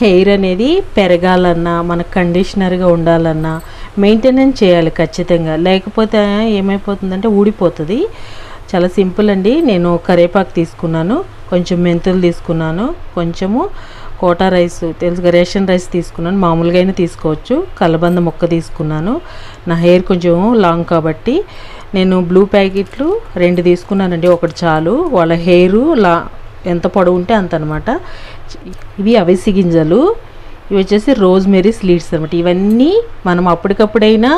Hair అనేది పెరగాలన్నా మన కండిషనర్గా ఉండాలన్నా మెయింటెనెన్స్ చేయాలి ఖచ్చితంగా. లేకపోతే ఏమైపోతుందంటే ఊడిపోతుంది. చాలా సింపుల్ అండి. నేను కరేపాకు తీసుకున్నాను కొంచెం మెంతులు తీసుకున్నాను కొంచెము కోటా రైస్ తెలుసుగా రేషన్ రైస్ తీసుకున్నాను. మామూలుగా అయినా తీసుకోవచ్చు. కలబంద మొక్క తీసుకున్నాను. నా హెయిర్ కొంచెం లాంగ్ కాబట్టి నేను బ్లూ ప్యాకెట్లు రెండు తీసుకున్నానండి. ఒకటి చాలు. వాళ్ళ హెయిర్ లా ఎంత పొడవు ఉంటే అంత అనమాట ఇవి అవిసి గింజలు. ఇవి వచ్చేసి రోజ్మెరీ స్లీడ్స్ అనమాట ఇవన్నీ మనం అప్పటికప్పుడైనా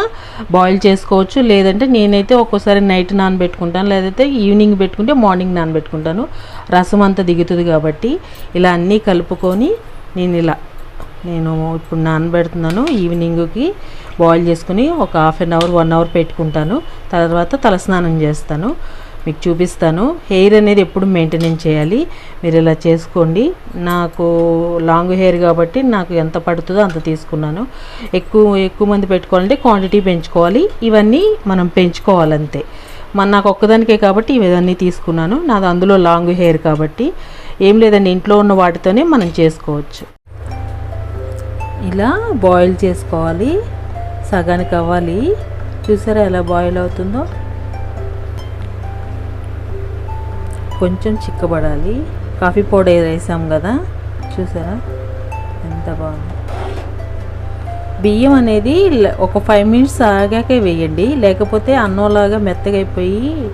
బాయిల్ చేసుకోవచ్చు. లేదంటే నేనైతే ఒక్కోసారి నైట్ నానబెట్టుకుంటాను. లేదైతే ఈవినింగ్ పెట్టుకుంటే మార్నింగ్ నానబెట్టుకుంటాను. రసం అంతా దిగుతుంది కాబట్టి ఇలా అన్నీ కలుపుకొని నేను ఇలా నేను ఇప్పుడు నానబెడుతున్నాను. ఈవినింగ్కి బాయిల్ చేసుకుని ఒక half an hour one hour పెట్టుకుంటాను. తర్వాత తలస్నానం చేస్తాను. మీకు చూపిస్తాను. హెయిర్ అనేది ఎప్పుడు మెయింటెనెన్స్ చేయాలి. మీరు ఇలా చేసుకోండి. నాకు లాంగ్ హెయిర్ కాబట్టి నాకు ఎంత పడుతుందో అంత తీసుకున్నాను. ఎక్కువ ఎక్కువ మంది పెట్టుకోవాలంటే క్వాంటిటీ పెంచుకోవాలి. ఇవన్నీ మనం పెంచుకోవాలంతే. మన నాకు ఒక్కదానికే కాబట్టి ఇవన్నీ తీసుకున్నాను. నాది అందులో లాంగ్ హెయిర్ కాబట్టి ఏం లేదండి. ఇంట్లో ఉన్న వాటితోనే మనం చేసుకోవచ్చు. ఇలా బాయిల్ చేసుకోవాలి. సగానికి అవ్వాలి. చూసారా ఎలా బాయిల్ అవుతుందో? కొంచెం చిక్కబడాలి. కాఫీ పౌడర్ వేసాం కదా. చూసారా? ఎంత బాగుంది. బియ్యం అనేది ఒక ఫైవ్ మినిట్స్ ఆగాకే వేయండి. లేకపోతే అన్నంలాగా మెత్తగా అయిపోయి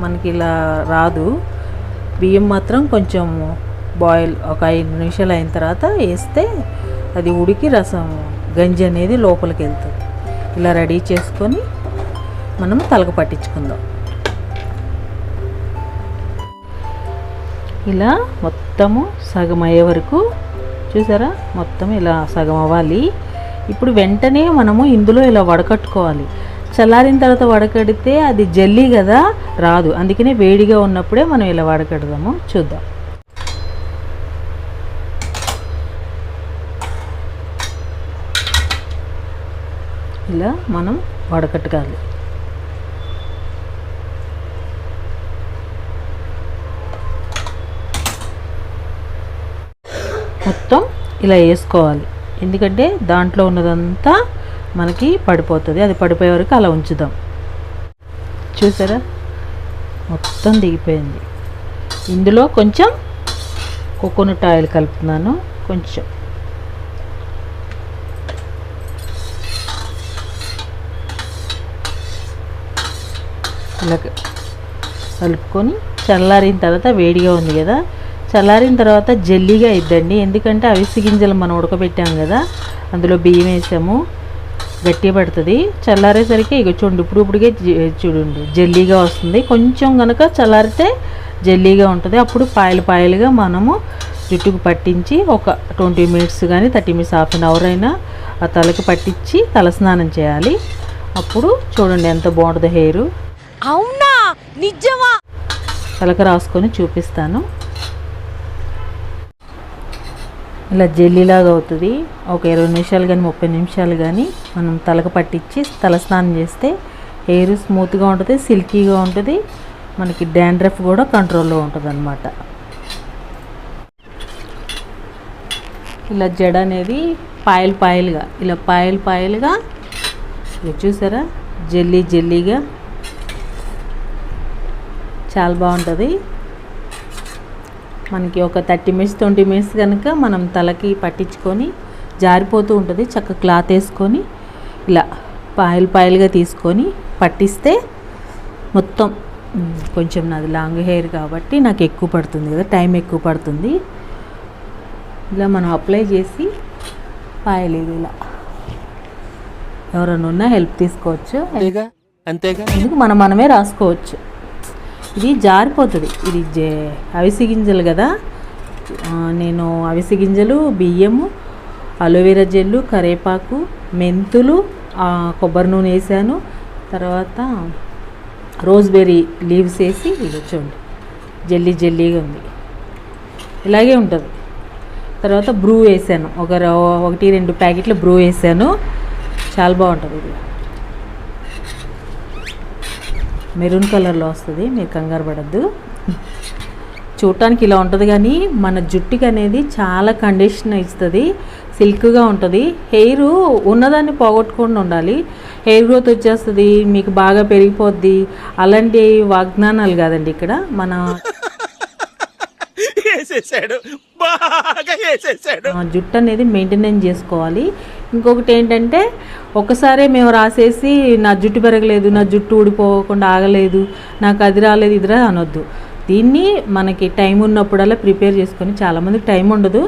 మనకి ఇలా రాదు. బియ్యం మాత్రం కొంచెం బాయిల్ ఒక ఐదు నిమిషాలు అయిన తర్వాత వేస్తే అది ఉడికి రసం గంజి అనేది లోపలికి వెళ్తుంది. ఇలా రెడీ చేసుకొని మనం తలకు పట్టించుకుందాం. ఇలా మొత్తము సగం అయ్యే వరకు చూసారా? మొత్తం ఇలా సగం అవ్వాలి ఇప్పుడు వెంటనే మనము ఇందులో ఇలా వడకట్టుకోవాలి. చల్లారిన తర్వాత వడకడితే అది జల్లీ కదా? రాదు. అందుకనే వేడిగా ఉన్నప్పుడే మనం ఇలా వడకడదాము. చూద్దాం. ఇలా మనం వడకట్టుకోవాలి. మొత్తం ఇలా వేసుకోవాలి. ఎందుకంటే దాంట్లో ఉన్నదంతా మనకి పడిపోతుంది. అది పడిపోయే వరకు అలా ఉంచుదాం. చూసారా? మొత్తం దిగిపోయింది. ఇందులో కొంచెం కోకోనట్ ఆయిల్ కలుపుతున్నాను. కొంచెం. ఇలా కలుపుకొని చల్లారిన తర్వాత వేడిగా ఉంది కదా చల్లారిన తర్వాత జల్లీగా ఇద్దండి ఎందుకంటే అవిసి గింజలు మనం ఉడకబెట్టాం కదా అందులో బియ్యం వేసాము గట్టిగా పడుతుంది. చల్లారేసరికి ఇక చూడండి ఇప్పుడు ఇప్పుడుగే చూడండి జల్లీగా వస్తుంది. కొంచెం కనుక చల్లారితే జల్లీగా ఉంటుంది. అప్పుడు పాయలు పాయలుగా మనము జుట్టుకు పట్టించి ఒక ట్వంటీ మినిట్స్ కానీ thirty minutes half an hour అయినా ఆ తలకి పట్టించి తలస్నానం చేయాలి. అప్పుడు చూడండి ఎంత బాగుంటుందో హెయిర్. అవునా? నిజమా? తలకు రాసుకొని చూపిస్తాను. ఇలా జెల్లీలాగా అవుతుంది. ఒక ఇరవై నిమిషాలు కానీ ముప్పై నిమిషాలు కానీ మనం తలకు పట్టించి తలస్నానం చేస్తే హెయిర్ స్మూత్గా ఉంటుంది సిల్కీగా ఉంటుంది. మనకి డాండ్రఫ్ కూడా కంట్రోల్లో ఉంటుంది అనమాట ఇలా జడ అనేది పాయలు పాయలుగా ఇలా పాయలు పాయలుగా. ఇలా చూసారా? జెల్లీ జెల్లీగా. చాలా బాగుంటుంది. మనకి ఒక థర్టీ మినిట్స్ ట్వంటీ మినిట్స్ కనుక మనం తలకి పట్టించుకొని జారిపోతూ ఉంటుంది. చక్క క్లాత్ వేసుకొని ఇలా పాయలు పాయలుగా తీసుకొని పట్టిస్తే మొత్తం కొంచెం నాది లాంగ్ హెయిర్ కాబట్టి నాకు ఎక్కువ పడుతుంది కదా టైం ఎక్కువ పడుతుంది. ఇలా మనం అప్లై చేసి పాయలేదు ఇలా. ఎవరైనా ఉన్నా హెల్ప్ తీసుకోవచ్చు. అంతేగా? ఎందుకు? మనం మనమే రాసుకోవచ్చు. ఇది జారిపోతుంది. ఇది జే అవిసి గింజలు కదా. నేను అవిసి గింజలు బియ్యము అలోవెరా జెల్లు కరేపాకు మెంతులు ఆ, కొబ్బరి నూనె వేసాను. తర్వాత రోజ్బెర్రీ లీవ్స్ వేసి ఇది చూడండి. జల్లీ జల్లీగా ఉంది. ఇలాగే ఉంటుంది. తర్వాత బ్రూ వేసాను. ఒక ఒకటి రెండు ప్యాకెట్లు బ్రూ వేసాను. చాలా బాగుంటుంది ఇది. మెరూన్ కలర్లో వస్తుంది మీరు కంగారు పడద్దు. చూడటానికి ఇలా ఉంటుంది కానీ మన జుట్టుకి అనేది చాలా కండిషన్ ఇస్తుంది సిల్క్గా ఉంటుంది. హెయిర్ ఉన్నదాన్ని పోగొట్టుకుండా ఉండాలి. హెయిర్ గ్రోత్ వచ్చేస్తుంది మీకు బాగా పెరిగిపోద్ది. అలాంటి వాగ్దానాలు కాదండి ఇక్కడ. మన జుట్టు అనేది మెయింటెనెన్స్ చేసుకోవాలి. ఇంకొకటి ఏంటంటే ఒకసారే మేము రాసేసి నా జుట్టు పెరగలేదు నా జుట్టు ఊడిపోకుండా ఆగలేదు నాకు అది రాలేదు ఇది అనొద్దు. దీన్ని మనకి టైం ఉన్నప్పుడల్లా ప్రిపేర్ చేసుకొని చాలామందికి టైం ఉండదు.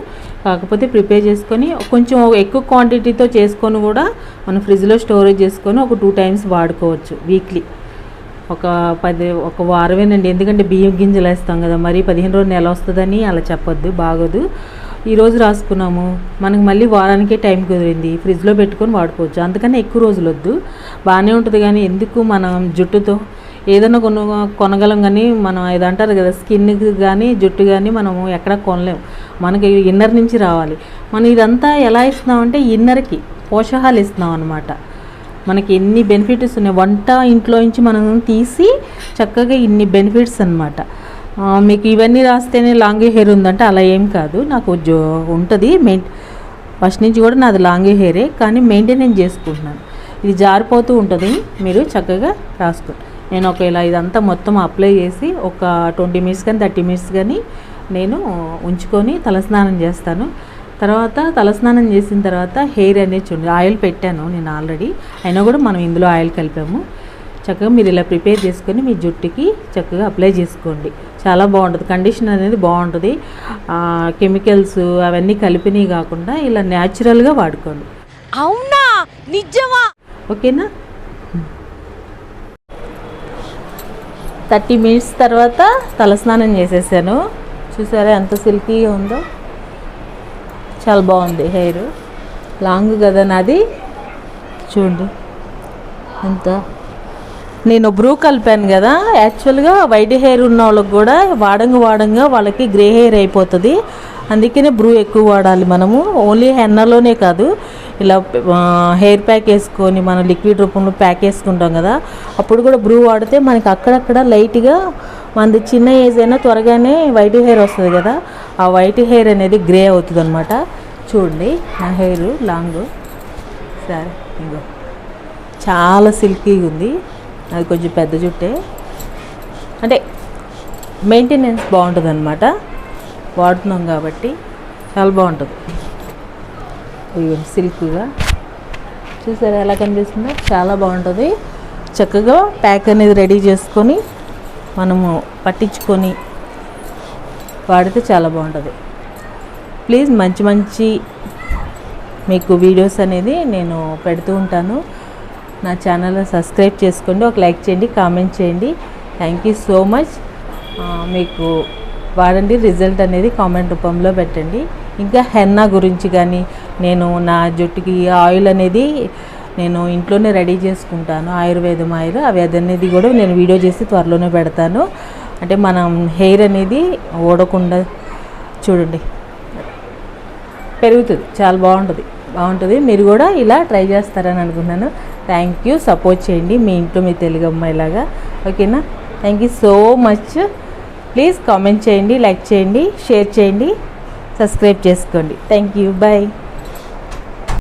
కాకపోతే ప్రిపేర్ చేసుకొని కొంచెం ఎక్కువ క్వాంటిటీతో చేసుకొని కూడా మనం ఫ్రిడ్జ్లో స్టోరేజ్ చేసుకొని ఒక టూ టైమ్స్ వాడుకోవచ్చు వీక్లీ. ఒక పది ఒక వారమేనండి. ఎందుకంటే బియ్యం గింజలు వేస్తాం కదా మరి పదిహేను రోజులు నెల వస్తుందని అలా చెప్పొద్దు బాగోదు. ఈరోజు రాసుకున్నాము. మనకు మళ్ళీ వారానికే టైం కుదిరింది. ఫ్రిడ్జ్లో పెట్టుకొని వాడుకోవచ్చు. అందుకని ఎక్కువ రోజులు వద్దు. బాగానే ఉంటుంది కానీ ఎందుకు మనం జుట్టుతో ఏదైనా కొను కొనగలం కానీ మనం ఇది అంటారు కదా స్కిన్కి కానీ జుట్టు కానీ మనము ఎక్కడ కొనలేము మనకి ఇన్నర్ నుంచి రావాలి. మనం ఇదంతా ఎలా ఇస్తున్నామంటే ఇన్నర్కి పోషకాలు ఇస్తున్నాం అనమాట మనకి ఎన్ని బెనిఫిట్స్ ఉన్నాయి. వంట ఇంట్లో నుంచి మనం తీసి చక్కగా ఇన్ని బెనిఫిట్స్ అనమాట మీకు ఇవన్నీ రాస్తేనే లాంగ్ హెయిర్ ఉందంటే అలా ఏం కాదు. నాకు జో ఉంటుంది. మెయిన్ ఫస్ట్ నుంచి కూడా నాది లాంగ్ హెయిరే కానీ మెయింటెనెన్స్ చేసుకుంటున్నాను. ఇది జారిపోతూ ఉంటుంది. మీరు చక్కగా రాసుకోండి. నేను ఒక ఇలా ఇదంతా మొత్తం అప్లై చేసి ఒక ట్వంటీ మినిట్స్ కానీ థర్టీ మినిట్స్ కానీ నేను ఉంచుకొని తలస్నానం చేస్తాను. తర్వాత తలస్నానం చేసిన తర్వాత హెయిర్ అనేది చూడండి ఆయిల్ పెట్టాను నేను ఆల్రెడీ. అయినా కూడా మనం ఇందులో ఆయిల్ కలిపాము. చక్కగా మీరు ఇలా ప్రిపేర్ చేసుకొని మీ జుట్టుకి చక్కగా అప్లై చేసుకోండి. చాలా బాగుంటుంది. కండిషన్ అనేది బాగుంటుంది. కెమికల్స్ అవన్నీ కలిపినవి కాకుండా ఇలా న్యాచురల్గా వాడుకోండి. అవునా? నిజమా? ఓకేనా? థర్టీ మినిట్స్ తర్వాత తలస్నానం చేసేసాను. చూసారా ఎంత సిల్కీగా ఉందో? చాలా బాగుంది హెయిర్. లాంగ్ కదా నాది. చూడండి. ఎంత నేను బ్రూ కలిపాను కదా. యాక్చువల్గా వైట్ హెయిర్ ఉన్న వాళ్ళకి కూడా వాడంగా వాడంగా వాళ్ళకి గ్రే హెయిర్ అయిపోతుంది. అందుకనే బ్రూ ఎక్కువ వాడాలి మనము. ఓన్లీ హెన్నలోనే కాదు. ఇలా హెయిర్ ప్యాక్ వేసుకొని మనం లిక్విడ్ రూపంలో ప్యాక్ వేసుకుంటాం కదా. అప్పుడు కూడా బ్రూ వాడితే మనకి అక్కడక్కడ లైట్గా మనది చిన్న ఏజ్ అయినా త్వరగానే వైట్ హెయిర్ వస్తుంది కదా. ఆ వైట్ హెయిర్ అనేది గ్రే అవుతుంది అనమాట చూడండి నా హెయిర్ లాంగ్. సరే ఇంకో చాలా సిల్కీగా ఉంది అది కొంచెం పెద్ద జుట్టే. అంటే మెయింటెనెన్స్ బాగుంటుంది అనమాట వాడుతున్నాం కాబట్టి చాలా బాగుంటుంది. సిల్క్గా. చూసారా ఎలా కనిపిస్తుందో? చాలా బాగుంటుంది. చక్కగా ప్యాక్ అనేది రెడీ చేసుకొని మనము పట్టించుకొని వాడితే చాలా బాగుంటుంది. ప్లీజ్ మంచి మంచి మీకు వీడియోస్ అనేది నేను పెడుతూ ఉంటాను. నా ఛానల్ సబ్స్క్రైబ్ చేసుకోండి ఒక లైక్ చేయండి కామెంట్ చేయండి. థ్యాంక్ యూ సో మచ్ మీకు వాడండి రిజల్ట్ అనేది కామెంట్ రూపంలో పెట్టండి. ఇంకా హెన్నా గురించి కానీ నేను నా జుట్టుకి ఆయిల్ అనేది నేను ఇంట్లోనే రెడీ చేసుకుంటాను ఆయుర్వేదం ఆయిల్ అవి అనేది కూడా నేను వీడియో చేసి త్వరలోనే పెడతాను. అంటే మనం హెయిర్ అనేది ఓడకుండా చూడండి. పెరుగుతుంది చాలా బాగుంటుంది. బాగుంటుంది. మీరు కూడా ఇలా ట్రై చేస్తారని అనుకున్నాను థ్యాంక్ యూ సపోర్ట్ చేయండి. మీ ఇంట్లో మీ తెలుగు అమ్మాయిలాగా ఓకేనా thank you so much please comment చేయండి లైక్ చేయండి షేర్ చేయండి సబ్స్క్రైబ్ చేసుకోండి. Thank you bye